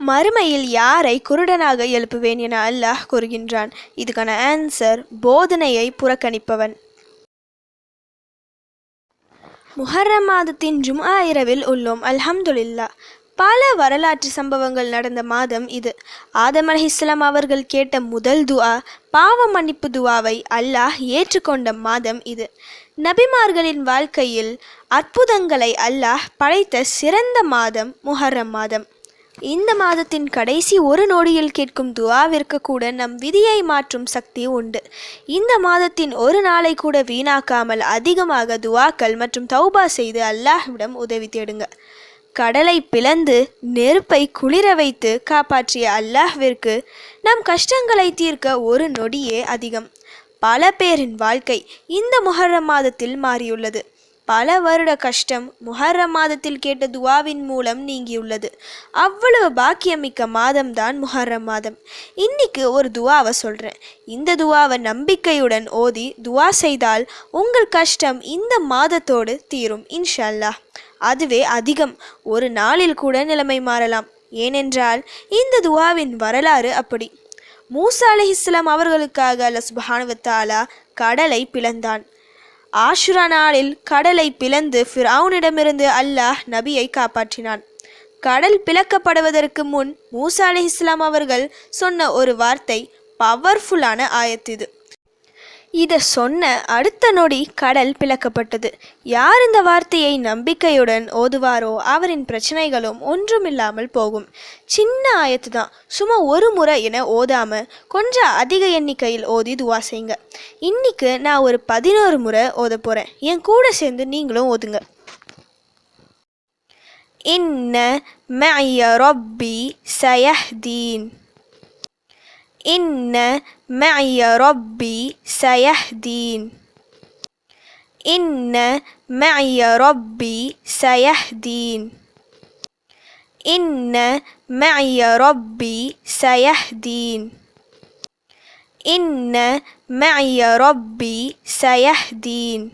மறுமையில் யாரை குருடனாக எழுப்புவேன் என அல்லாஹ் கூறுகின்றான். இதுக்கான ஆன்சர் போதனையை புறக்கணிப்பவன். முஹர்ரம் மாதத்தின் ஜும்ஆ இரவில் உள்ளோம். அல்ஹம்துலில்லா பல வரலாற்று சம்பவங்கள் நடந்த மாதம் இது. ஆதம் அலைஹிஸ்ஸலாம் அவர்கள் கேட்ட முதல் துவா பாவ மன்னிப்பு துவாவை அல்லாஹ் ஏற்றுக்கொண்ட மாதம் இது. நபிமார்களின் வாழ்க்கையில் அற்புதங்களை அல்லாஹ் படைத்த சிறந்த மாதம் முஹர்ரம் மாதம். இந்த மாதத்தின் கடைசி ஒரு நொடியில் கேட்கும் துவாவிற்கு கூட நம் விதியை மாற்றும் சக்தி உண்டு. இந்த மாதத்தின் ஒரு நாளை கூட வீணாக்காமல் அதிகமாக துவாக்கள் மற்றும் தௌபா செய்து அல்லாஹ்விடம் உதவி தேடுங்க. கடலை பிளந்து நெருப்பை குளிர வைத்து காப்பாற்றிய அல்லாஹ்விற்கு நம் கஷ்டங்களை தீர்க்க ஒரு நொடியே அதிகம். பல பேரின் வாழ்க்கை இந்த முகர மாதத்தில் மாறியுள்ளது. பல வருட கஷ்டம் முஹர்ரம் மாதத்தில் கேட்ட துவாவின் மூலம் நீங்கியுள்ளது. அவ்வளவு பாக்கியமிக்க மாதம்தான் முஹர்ரம் மாதம். இன்னைக்கு ஒரு துவாவை சொல்கிறேன் இந்த துவாவை நம்பிக்கையுடன் ஓதி துவா செய்தால் உங்கள் கஷ்டம் இந்த மாதத்தோடு தீரும் இன்ஷல்லா அதுவே அதிகம். ஒரு நாளில் கூட நிலைமை மாறலாம். ஏனென்றால் இந்த துவாவின் வரலாறு அப்படி. மூசா அலஹிஸ்லாம் அவர்களுக்காக அல்ல சுப்ஹானஹு கடலை பிளந்தான். ஆஷுரா நாளில் கடலை பிளந்து ஃபிரவுனிடமிருந்து அல்லாஹ் நபியை காப்பாற்றினான். கடல் பிளக்கப்படுவதற்கு முன் மூசா இஸ்லாம் அவர்கள் சொன்ன ஒரு வார்த்தை பவர்ஃபுல்லான ஆயத்து இது இதை சொன்ன அடுத்த நொடி கடல் பிளக்கப்பட்டது. யார் இந்த வார்த்தையை நம்பிக்கையுடன் ஓதுவாரோ அவரின் பிரச்சனைகளும் ஒன்றுமில்லாமல் போகும். சின்ன ஆயத்து தான் சும்மா ஒரு முறை என ஓதாம கொஞ்சம் அதிக எண்ணிக்கையில் ஓதி துவா செய்யுங்க. இன்னைக்கு நான் ஒரு பதினோரு முறை ஓத போகிறேன் என் கூட சேர்ந்து நீங்களும் ஓதுங்க. இன்ன மய ரொப்பி சயஹ்தீன் إن معي ربي سيهدين. إن معي ربي سيهدين. إن معي ربي سيهدين. إن معي ربي سيهدين.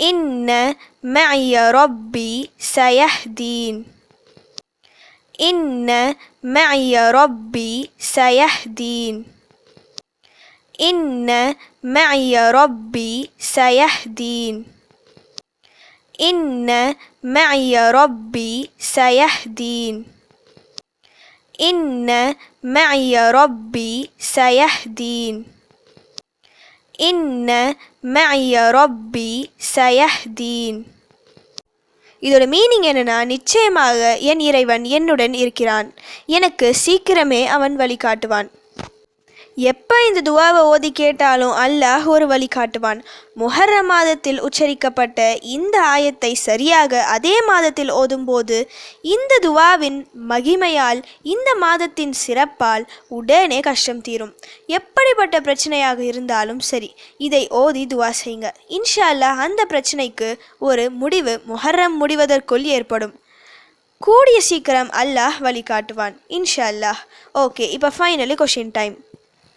إن معي ربي سيهدين. إن معي ربي سيهدين. إن معي ربي سيهدين. إن معي ربي سيهدين. إن معي ربي سيهدين. إن معي ربي سيهدين. இதோட மீனிங் என்னன்னா நிச்சயமாக என் இறைவன் என்னுடன் இருக்கிறான். எனக்கு சீக்கிரமே அவன் வழிகாட்டுவான். எப்போ இந்த துவாவை ஓதி கேட்டாலும் அல்லாஹ் ஒரு வழி காட்டுவான். முஹர்ர மாதத்தில் உச்சரிக்கப்பட்ட இந்த ஆயத்தை சரியாக அதே மாதத்தில் ஓதும்போது இந்த துவாவின் மகிமையால் இந்த மாதத்தின் சிறப்பால் உடனே கஷ்டம் தீரும். எப்படிப்பட்ட பிரச்சனையாக இருந்தாலும் சரி இதை ஓதி துவா செய்யுங்க. இன்ஷா அல்லாஹ் அந்த பிரச்சனைக்கு ஒரு முடிவு முஹர்ரம் முடிவதற்குள் ஏற்படும். கூடிய சீக்கிரம் அல்லாஹ் வழிகாட்டுவான் இன்ஷா அல்லாஹ் ஓகே இப்போ ஃபைனலி கொஷின் டைம்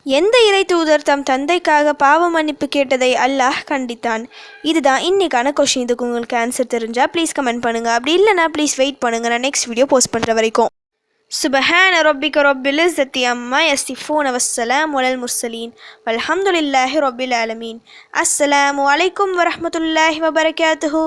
எந்த இறை தூதர் தம் தந்தைக்காக பாவ மன்னிப்பு கேட்டதை அல்லாஹ் கண்டித்தான். இதுதான் இன்னைக்கான கொஷின் இதுக்கு உங்களுக்கு ஆன்சர் தெரிஞ்சால் ப்ளீஸ் கமெண்ட் பண்ணுங்கள் அப்படி இல்லைனா ப்ளீஸ் வெயிட் பண்ணுங்கள் நான் நெக்ஸ்ட் வீடியோ போஸ்ட் பண்ணுற வரைக்கும். சுபஹான ரொபிக ரொபில் இஸ்ஸத்தி அம்மா யஸ்திஃபூன் அவசலாம் வலல் முர்சலீன் வல்ஹம்துலில்லாஹி ரொபில் ஆலமீன். அஸ்ஸலாமு அலைக்கும் வரமத்துல்லாஹி வபரகாத்துஹு.